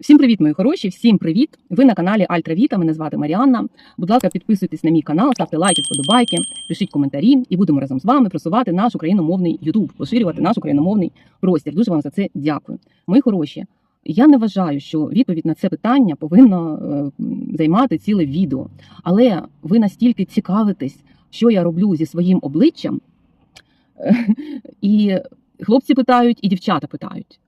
Всім привіт, мої хороші! Всім привіт! Ви на каналі Альтра Віта. Мене звати Маріанна. Будь ласка, підписуйтесь на мій канал, ставте лайки, вподобайки, пишіть коментарі, і будемо разом з вами просувати наш україномовний Ютуб, поширювати наш україномовний простір. Дуже вам за це дякую. Мої хороші. Я не вважаю, що відповідь на це питання повинна е, займати ціле відео. Але ви настільки цікавитесь, що я роблю зі своїм обличчям, і хлопці питають, і дівчата питають.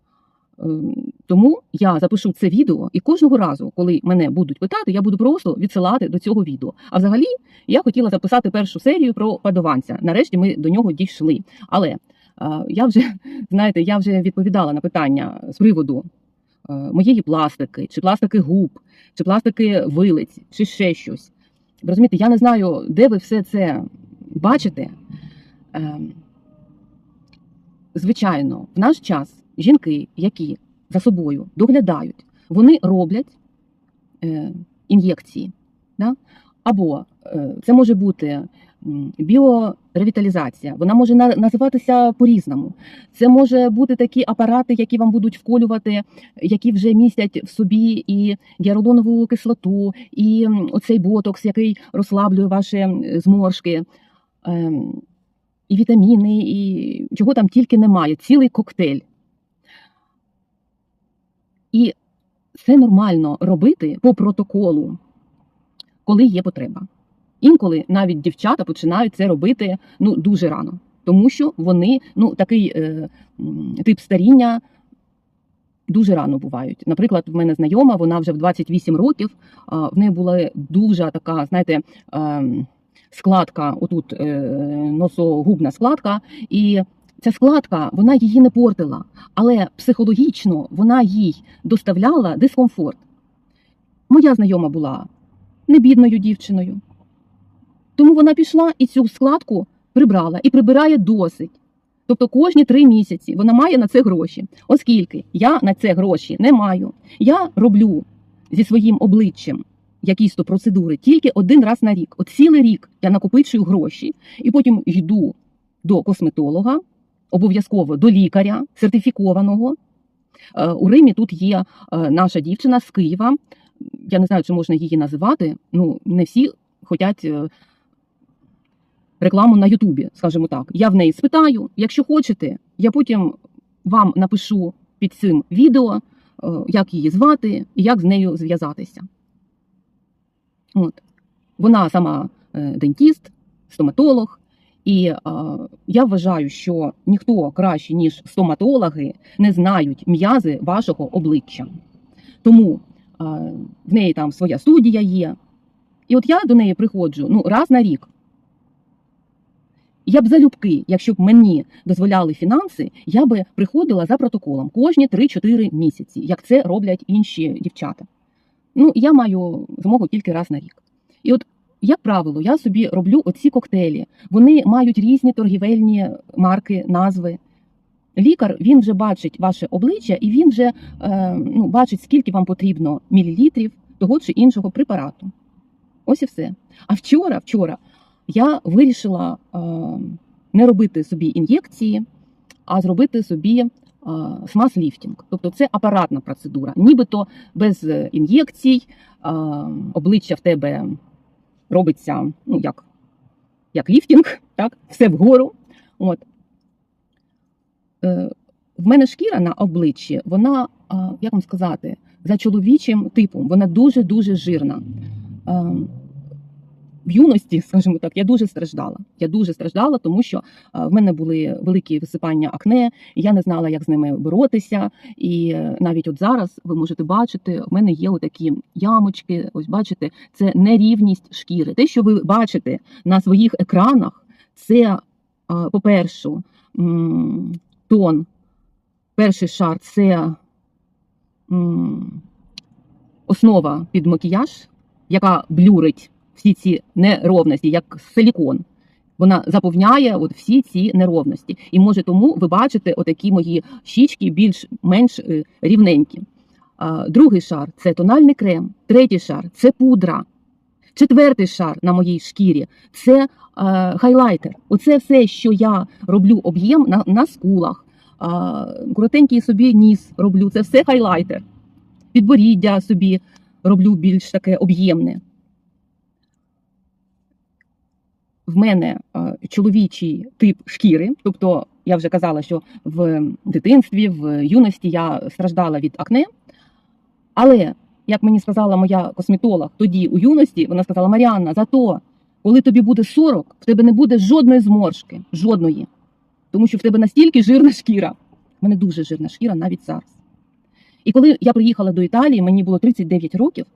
Ем, Тому я запишу це відео, і кожного разу, коли мене будуть питати, я буду просто відсилати до цього відео. А взагалі, я хотіла записати першу серію про падованця. Нарешті ми до нього дійшли. Але е, я вже знаєте, я вже відповідала на питання з приводу е, моєї пластики, чи пластики губ, чи пластики вилиць, чи ще щось. Розумієте, я не знаю, де ви все це бачите. Ем, Звичайно, в наш час жінки, які за собою доглядають, вони роблять е, ін'єкції. Да? Або е, це може бути біоревіталізація, вона може на- називатися по-різному. Це може бути такі апарати, які вам будуть вколювати, які вже містять в собі і гіалуронову кислоту, і оцей ботокс, який розслаблює ваші зморшки. Ем, і вітаміни, і чого там тільки немає, цілий коктейль. І це нормально робити по протоколу, коли є потреба. Інколи навіть дівчата починають це робити ну, дуже рано, тому що вони ну, такий е, тип старіння дуже рано бувають. Наприклад, в мене знайома, вона вже в 28 років, а, в неї була дуже така, знаєте, ем, складка, отут е, носогубна складка, і ця складка вона її не портила, але психологічно вона їй доставляла дискомфорт. Моя знайома була не бідною дівчиною. Тому вона пішла і цю складку прибрала і прибирає досить. Тобто кожні три місяці вона має на це гроші. Оскільки я на це гроші не маю, я роблю зі своїм обличчям якісь то процедури тільки один раз на рік. От цілий рік я накопичую гроші і потім йду до косметолога, обов'язково до лікаря сертифікованого. Е, У Римі тут є е, наша дівчина з Києва. Я не знаю, чи можна її називати. Ну, не всі хочуть е, рекламу на Ютубі, скажімо так. Я в неї спитаю. Якщо хочете, я потім вам напишу під цим відео, як її звати і як з нею зв'язатися. От. Вона сама дентіст, стоматолог, і е, я вважаю, що ніхто краще, ніж стоматологи, не знають м'язи вашого обличчя. Тому е, в неї там своя студія є. І от я до неї приходжу ну, раз на рік. Я б залюбки, якщо б мені дозволяли фінанси, я би приходила за протоколом кожні 3-4 місяці, як це роблять інші дівчата. Ну, я маю змогу тільки раз на рік. І от, як правило, я собі роблю оці коктейлі. Вони мають різні торгівельні марки, назви. Лікар він вже бачить ваше обличчя і він вже е, ну, бачить, скільки вам потрібно мілілітрів того чи іншого препарату. Ось і все. А вчора, вчора я вирішила е, не робити собі ін'єкції, а зробити собі смаз-ліфтінг. Тобто це апаратна процедура. Нібито без е, ін'єкцій, е, обличчя в тебе робиться ну, як, як ліфтінг, так? все вгору. От. Е, В мене шкіра на обличчі, вона, е, як вам сказати, за чоловічим типом, вона дуже-дуже жирна. Е, в юності, скажімо так, я дуже страждала. Я дуже страждала, тому що е, в мене були великі висипання акне, і я не знала, як з ними боротися. І е, навіть от зараз ви можете бачити, в мене є отакі ямочки. Ось бачите, це нерівність шкіри. Те, що ви бачите на своїх екранах, це, е, по-перше, тон. Перший шар це основа під макіяж, яка блюрить всі ці неровності, як силікон. Вона заповняє от всі ці неровності. І може тому ви бачите отакі мої щічки більш-менш е, рівненькі. Другий шар це тональний крем, третій шар це пудра. Четвертий шар на моїй шкірі це е, хайлайтер. Оце все, що я роблю об'єм на, на скулах. Коротенький собі ніс роблю. Це все хайлайтер. підборіддя собі роблю більш таке об'ємне. В мене е, чоловічий тип шкіри, тобто я вже казала, що в дитинстві, в юності я страждала від акне. Але, як мені сказала моя косметолог тоді у юності, вона сказала: Маріанна, зато коли тобі буде 40, в тебе не буде жодної зморшки, жодної. Тому що в тебе настільки жирна шкіра. У мене дуже жирна шкіра навіть зараз. І коли я приїхала до Італії, мені було 39 років,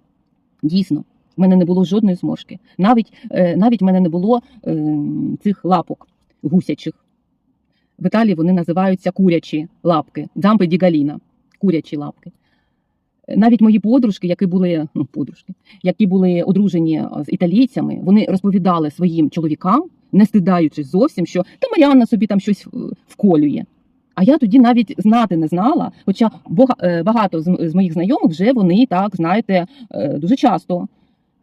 дійсно, в мене не було жодної зморшки. Навіть, е, навіть в мене не було е, цих лапок гусячих. В Італії вони називаються курячі лапки, дзампи дігаліна, курячі лапки. Навіть мої подружки, які були ну, подружки, які були одружені з італійцями, вони розповідали своїм чоловікам, не стидаючись зовсім, що та Маріанна собі там щось е, вколює. А я тоді навіть знати не знала. Хоча е, багато з моїх знайомих вже вони так, знаєте, е, дуже часто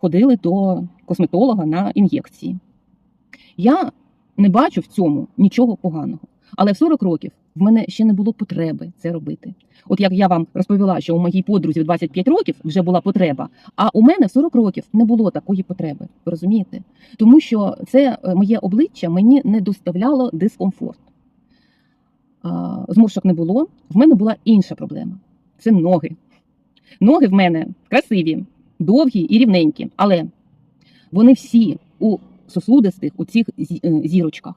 ходили до косметолога на ін'єкції. Я не бачу в цьому нічого поганого. Але в 40 років в мене ще не було потреби це робити. От як я вам розповіла, що у моїй подрузі в 25 років вже була потреба, а у мене в 40 років не було такої потреби. Розумієте? Тому що це е, моє обличчя мені не доставляло дискомфорт. Зморшок не було. В мене була інша проблема це ноги. Ноги в мене красиві, довгі і рівненькі, але вони всі у сосудистих у цих е, зірочках.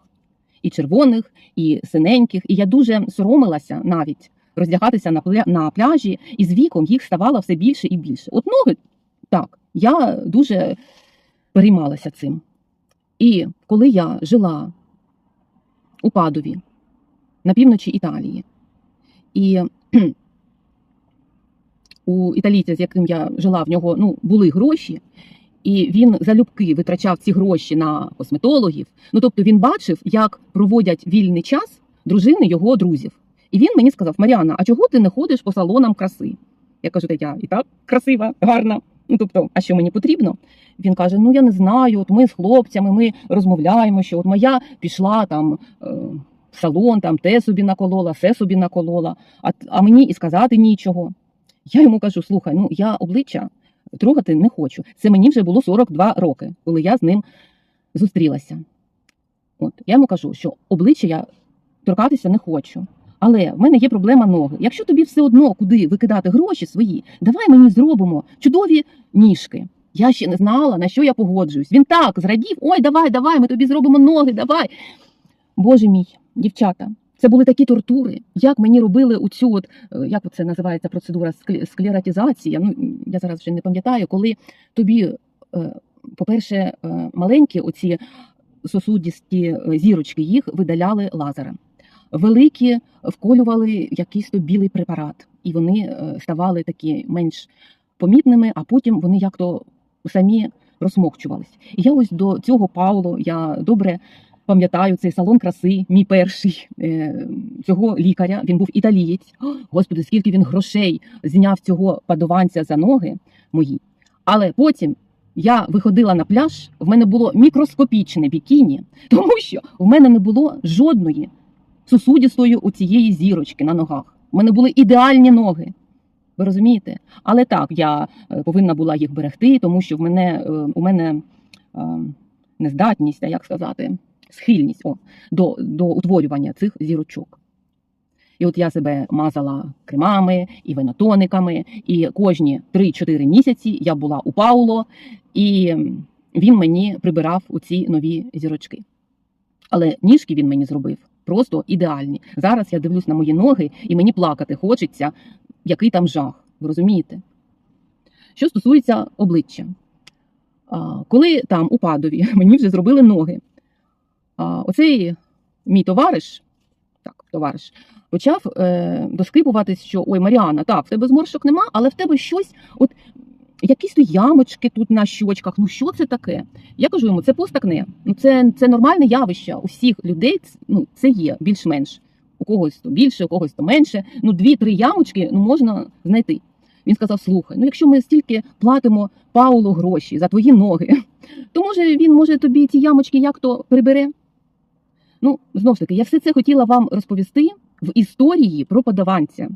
І червоних, і синеньких. І я дуже соромилася навіть роздягатися на пля- на пляжі, і з віком їх ставало все більше і більше. От ноги, так, я дуже переймалася цим. І коли я жила у Падові, на півночі Італії, і у італійця, з яким я жила, в нього ну, були гроші, і він залюбки витрачав ці гроші на косметологів. Ну тобто він бачив, як проводять вільний час дружини його друзів. І він мені сказав: Маріана, а чого ти не ходиш по салонам краси? Я кажу, та я і так красива, гарна. Ну тобто, а що мені потрібно? Він каже: Ну я не знаю. От ми з хлопцями ми розмовляємо, що от моя пішла там. Е, в салон, там те собі наколола, все собі наколола, а, а мені і сказати нічого. Я йому кажу: слухай, ну я обличчя трогати не хочу. Це мені вже було 42 роки, коли я з ним зустрілася. От я йому кажу, що обличчя я торкатися не хочу. Але в мене є проблема ноги. Якщо тобі все одно куди викидати гроші свої, давай мені зробимо чудові ніжки. Я ще не знала, на що я погоджуюсь. Він так зрадів: ой, давай, давай, ми тобі зробимо ноги, давай. Боже мій, дівчата, це були такі тортури. Як мені робили у цю, от, е, як це називається процедура скле- Ну я зараз вже не пам'ятаю, коли тобі, е, по-перше, е, маленькі оці сосудісті зірочки їх видаляли лазером. Великі вколювали якийсь то білий препарат, і вони ставали такі менш помітними, а потім вони як то самі розмокчувались. І я ось до цього Пауло, я добре пам'ятаю цей салон краси, мій перший е, цього лікаря. Він був італієць. Господи, скільки він грошей зняв цього падованця за ноги мої. Але потім я виходила на пляж, в мене було мікроскопічне бікіні, тому що в мене не було жодної сусудістої у цієї зірочки на ногах. У мене були ідеальні ноги. Ви розумієте? Але так, я е, повинна була їх берегти, тому що в мене, е, у мене е, нездатність, а як сказати, схильність о, до, до утворювання цих зірочок. І от я себе мазала кремами і венотониками, і кожні 3-4 місяці я була у Пауло, і він мені прибирав у ці нові зірочки. Але ніжки він мені зробив просто ідеальні. Зараз я дивлюсь на мої ноги, і мені плакати хочеться, який там жах. Ви розумієте? Що стосується обличчя, коли там у Падові мені вже зробили ноги, оцей мій товариш, так, товариш, почав е, доскипуватись, що ой, Маріана, так, в тебе зморшок нема, але в тебе щось, от якісь то ямочки тут на щочках. Ну що це таке? Я кажу йому, це постакне. Ну це, це нормальне явище. У всіх людей ну, це є більш-менш. У когось то більше, у когось то менше. Ну, дві-три ямочки ну, можна знайти. Він сказав: слухай, ну якщо ми стільки платимо Паулу гроші за твої ноги, то може він може тобі ці ямочки як то прибере? Ну, знов ж таки, я все це хотіла вам розповісти в історії про подаванця.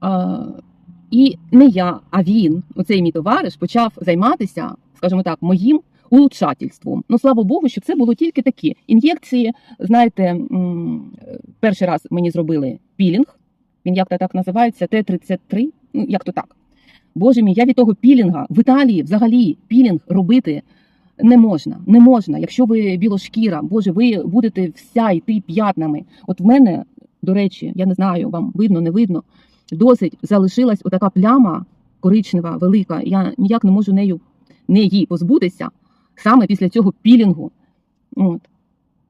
А, і не я, а він, оцей мій товариш, почав займатися, скажімо так, моїм улучшательством. Ну, слава Богу, що це було тільки такі ін'єкції. Знаєте, перший раз мені зробили пілінг. Він як то так називається, Т-33, ну як то так. Боже мій, я від того пілінга в Італії взагалі пілінг робити не можна. Не можна. Якщо ви білошкіра, Боже, ви будете вся йти п'ятнами. От в мене, до речі, я не знаю, вам видно, не видно. Досить залишилась отака пляма коричнева, велика. Я ніяк не можу нею не її позбутися саме після цього пілінгу. От.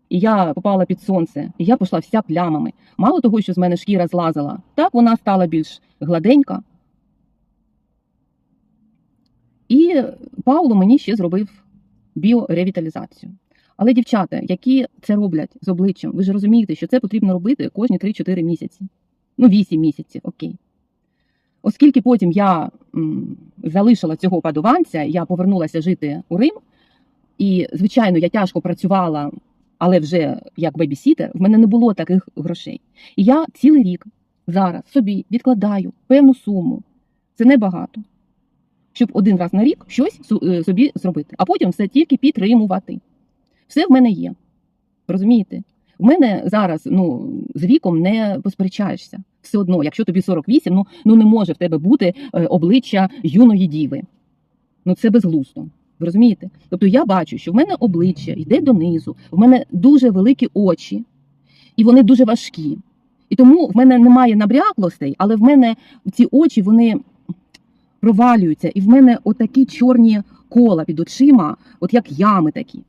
І я попала під сонце, і я пішла вся плямами. Мало того, що з мене шкіра злазила, так вона стала більш гладенька. І Пауло мені ще зробив біоревіталізацію. Але дівчата, які це роблять з обличчям, ви ж розумієте, що це потрібно робити кожні 3-4 місяці. Ну, 8 місяців, окей. Оскільки потім я м, залишила цього падуванця, я повернулася жити у Рим, і, звичайно, я тяжко працювала, але вже як бебісітер, в мене не було таких грошей. І я цілий рік зараз собі відкладаю певну суму. Це небагато. Щоб один раз на рік щось е, собі зробити, а потім все тільки підтримувати. Все в мене є. Розумієте? В мене зараз ну, з віком не посперечаєшся. Все одно, якщо тобі 48, ну, ну не може в тебе бути е, обличчя юної діви. Ну це безглуздо. Ви розумієте? Тобто я бачу, що в мене обличчя йде донизу, в мене дуже великі очі, і вони дуже важкі. І тому в мене немає набряклостей, але в мене ці очі вони провалюються, і в мене отакі чорні кола під очима, от як ями такі.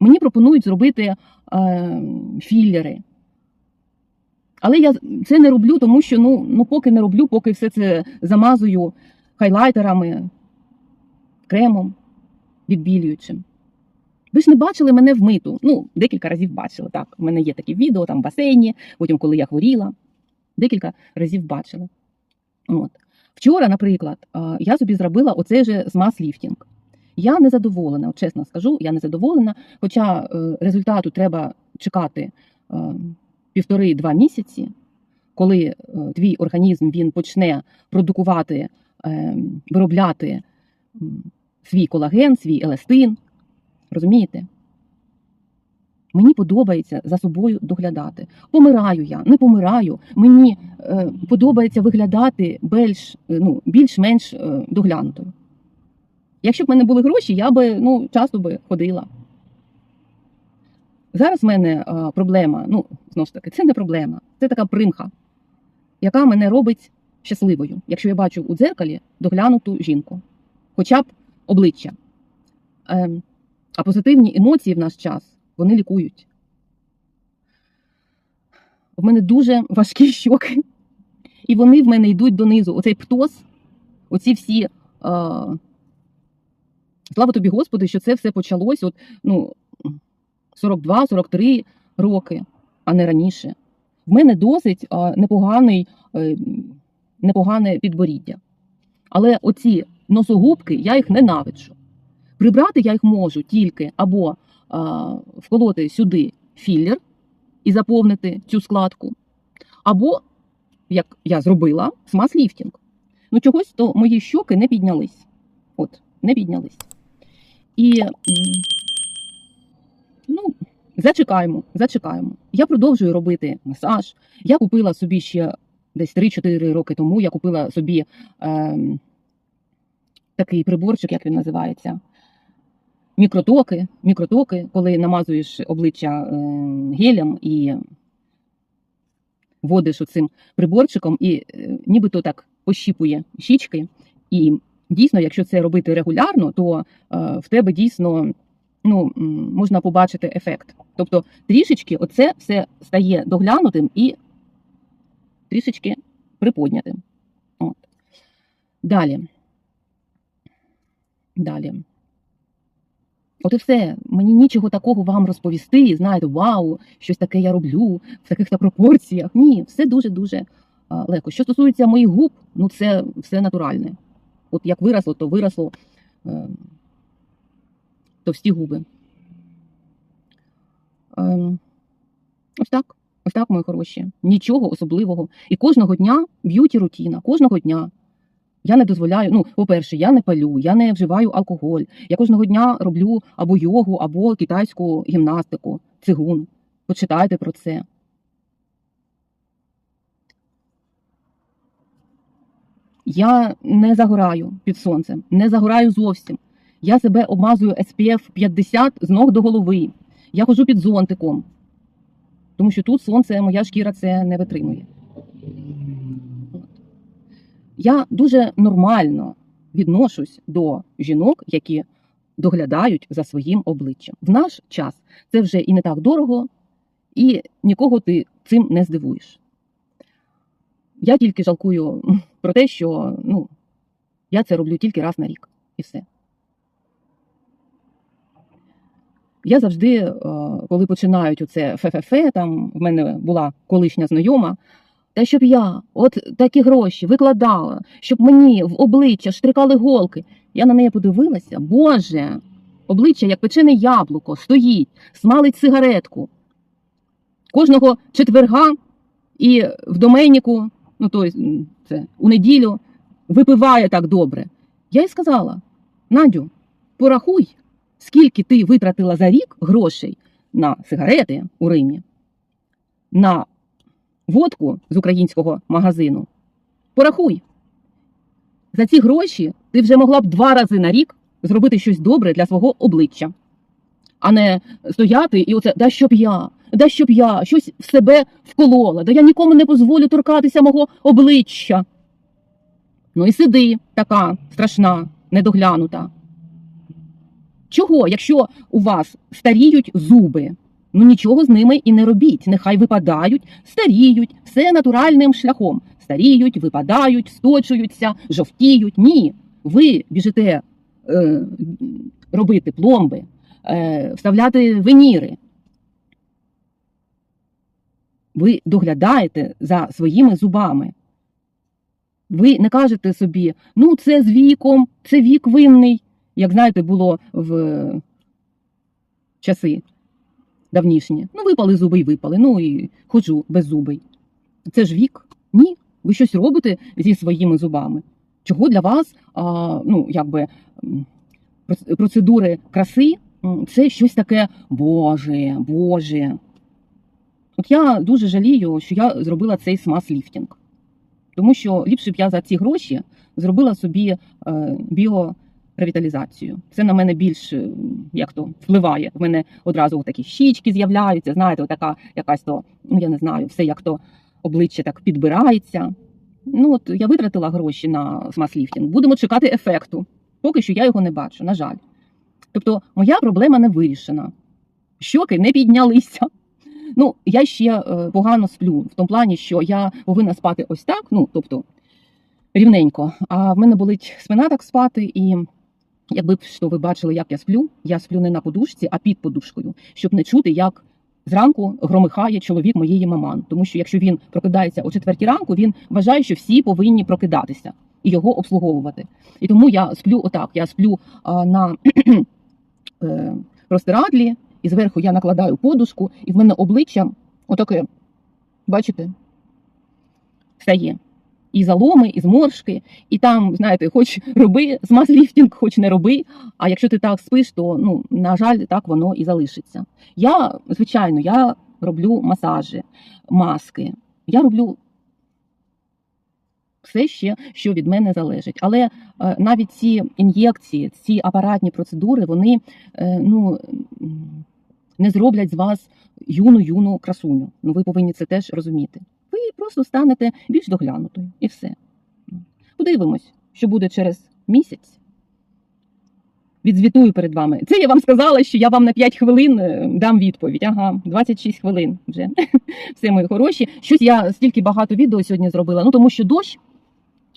Мені пропонують зробити е, філери. Але я це не роблю, тому що ну, ну поки не роблю, поки все це замазую хайлайтерами, кремом відбілюючим. Ви ж не бачили мене вмиту. Ну, декілька разів бачили. Так, у мене є такі відео там в басейні, потім, коли я хворіла, декілька разів бачили. От. Вчора, наприклад, я собі зробила оцей же смаз-ліфтінг. Я не задоволена, от чесно скажу, я не задоволена, хоча е, результату треба чекати е, півтори-два місяці, коли е, твій організм він почне продукувати, виробляти свій колаген, свій еластин. Розумієте? Мені подобається за собою доглядати. Помираю я, не помираю. Мені е, подобається виглядати більш, е, ну, більш-менш е, доглянутою. Якщо б в мене були гроші, я би ну, часто би ходила. Зараз в мене е, проблема, ну, знову ж таки, це не проблема, це така примха, яка мене робить щасливою, якщо я бачу у дзеркалі доглянуту жінку, хоча б обличчя. Ем, а позитивні емоції в наш час вони лікують. В мене дуже важкі щоки, і вони в мене йдуть донизу. Оцей птоз, оці всі. Е, слава тобі, Господи, що це все почалось от, ну, 42-43 роки, а не раніше. В мене досить е, непоганий, е, непогане підборіддя. Але оці носогубки, я їх ненавиджу. Прибрати я їх можу тільки або а, вколоти сюди філлер і заповнити цю складку, або, як я зробила, смаз-ліфтінг. Ну, чогось то мої щоки не піднялись. От, не піднялись. І ну, зачекаємо, зачекаємо. Я продовжую робити масаж. Я купила собі ще десь 3-4 роки тому. Я купила собі ем, такий приборчик, як він називається. Мікротоки, мікротоки, коли намазуєш обличчя е, гелем і водиш оцим приборчиком, і е, нібито так пощіпує щічки. І дійсно, якщо це робити регулярно, то е, в тебе дійсно ну, можна побачити ефект. Тобто трішечки оце все стає доглянутим і трішечки приподнятим. От. Далі. Далі. От і все. Мені нічого такого вам розповісти. Знаєте, вау, щось таке я роблю в таких-то пропорціях. Ні, все дуже-дуже легко. Що стосується моїх губ, ну це все натуральне. От як виросло, то виросло е, товсті губи. Е, ось так. Ось так, мої хороші. Нічого особливого. І кожного дня б'юті рутіна, кожного дня. Я не дозволяю, ну, по-перше, я не палю, я не вживаю алкоголь. Я кожного дня роблю або йогу, або китайську гімнастику, цигун. Почитайте про це. Я не загораю під сонцем, не загораю зовсім. Я себе обмазую SPF 50 з ног до голови. Я ходжу під зонтиком, тому що тут сонце, моя шкіра це не витримує. Я дуже нормально відношусь до жінок, які доглядають за своїм обличчям. В наш час це вже і не так дорого, і нікого ти цим не здивуєш. Я тільки жалкую про те, що ну, я це роблю тільки раз на рік і все. Я завжди, е, коли починають оце ФФФ, там в мене була колишня знайома, та щоб я от такі гроші викладала, щоб мені в обличчя штрикали голки. Я на неї подивилася, Боже, обличчя як печене яблуко, стоїть, смалить сигаретку. Кожного четверга і в доменіку, ну то це у неділю, випиває так добре. Я їй сказала: Надю, порахуй, скільки ти витратила за рік грошей на сигарети у Римі, на водку з українського магазину. Порахуй. За ці гроші ти вже могла б два рази на рік зробити щось добре для свого обличчя, а не стояти і оце, да щоб я, да щоб я щось в себе вколола, да я нікому не дозволю торкатися мого обличчя. Ну і сиди така страшна, недоглянута. Чого, якщо у вас старіють зуби? Ну нічого з ними і не робіть. Нехай випадають, старіють, все натуральним шляхом. Старіють, випадають, сточуються, жовтіють. Ні. Ви біжите е, робити пломби, е, вставляти веніри. Ви доглядаєте за своїми зубами. Ви не кажете собі, ну це з віком, це вік винний, як знаєте, було в часи давнішні. Ну, випали зуби і випали. Ну і ходжу без зубей. Це ж вік? Ні. Ви щось робите зі своїми зубами. Чого для вас, а, ну, якби процедури краси це щось таке Боже, Боже. От я дуже жалію, що я зробила цей смаз-ліфтінг. Тому що ліпше б я за ці гроші зробила собі е, біоревіталізацію. Це на мене більш як то впливає. В мене одразу такі щічки з'являються, знаєте, така якась то, ну я не знаю, все як то обличчя так підбирається. Ну от я витратила гроші на смаз-ліфтінг. Будемо чекати ефекту. Поки що я його не бачу, на жаль. Тобто, моя проблема не вирішена. Щоки не піднялися. Ну, я ще е, погано сплю, в тому плані, що я повинна спати ось так, ну, тобто рівненько. А в мене болить спина так спати, і якби що ви бачили, як я сплю, я сплю не на подушці, а під подушкою, щоб не чути, як зранку громихає чоловік моєї маман. Тому що якщо він прокидається о четвертій ранку, він вважає, що всі повинні прокидатися і його обслуговувати. І тому я сплю отак. Я сплю а, на е, простирадлі, і зверху я накладаю подушку, і в мене обличчя отаке, бачите, стає. І заломи, і зморшки, і там, знаєте, хоч роби смаз-ліфтінг, хоч не роби. А якщо ти так спиш, то ну, на жаль, так воно і залишиться. Я, звичайно, я роблю масажі, маски. Я роблю все ще, що від мене залежить. Але е, навіть ці ін'єкції, ці апаратні процедури, вони е, ну, не зроблять з вас юну юну красуню. Ну ви повинні це теж розуміти. Ви просто станете більш доглянутою і все. Подивимось, що буде через місяць. Відзвітую перед вами. Це я вам сказала, що я вам на 5 хвилин е, дам відповідь. Ага, 26 хвилин вже. Все мої хороші. Щось я стільки багато відео сьогодні зробила. Ну тому що дощ,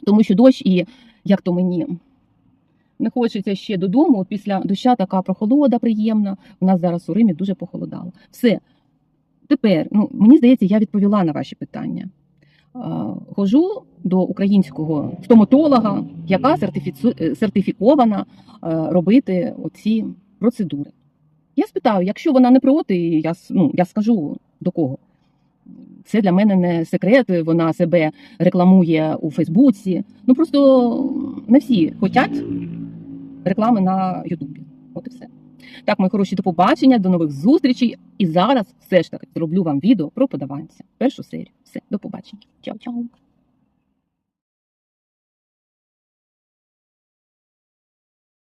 тому що дощ і як то мені не хочеться ще додому. Після доща така прохолода приємна. У нас зараз у Римі дуже похолодало. Все. Тепер, ну мені здається, я відповіла на ваші питання. Хожу до українського стоматолога, яка е, сертифікована е, робити оці процедури. Я спитаю, якщо вона не проти, я, ну, я скажу до кого. це для мене не секрет. Вона себе рекламує у Фейсбуці. Ну просто не всі хочуть реклами на Ютубі. От і все. Так, мої хороші, до побачення, до нових зустрічей. І зараз все ж таки зроблю вам відео про подаванця. Першу серію. Все, до побачення. Чао-чао.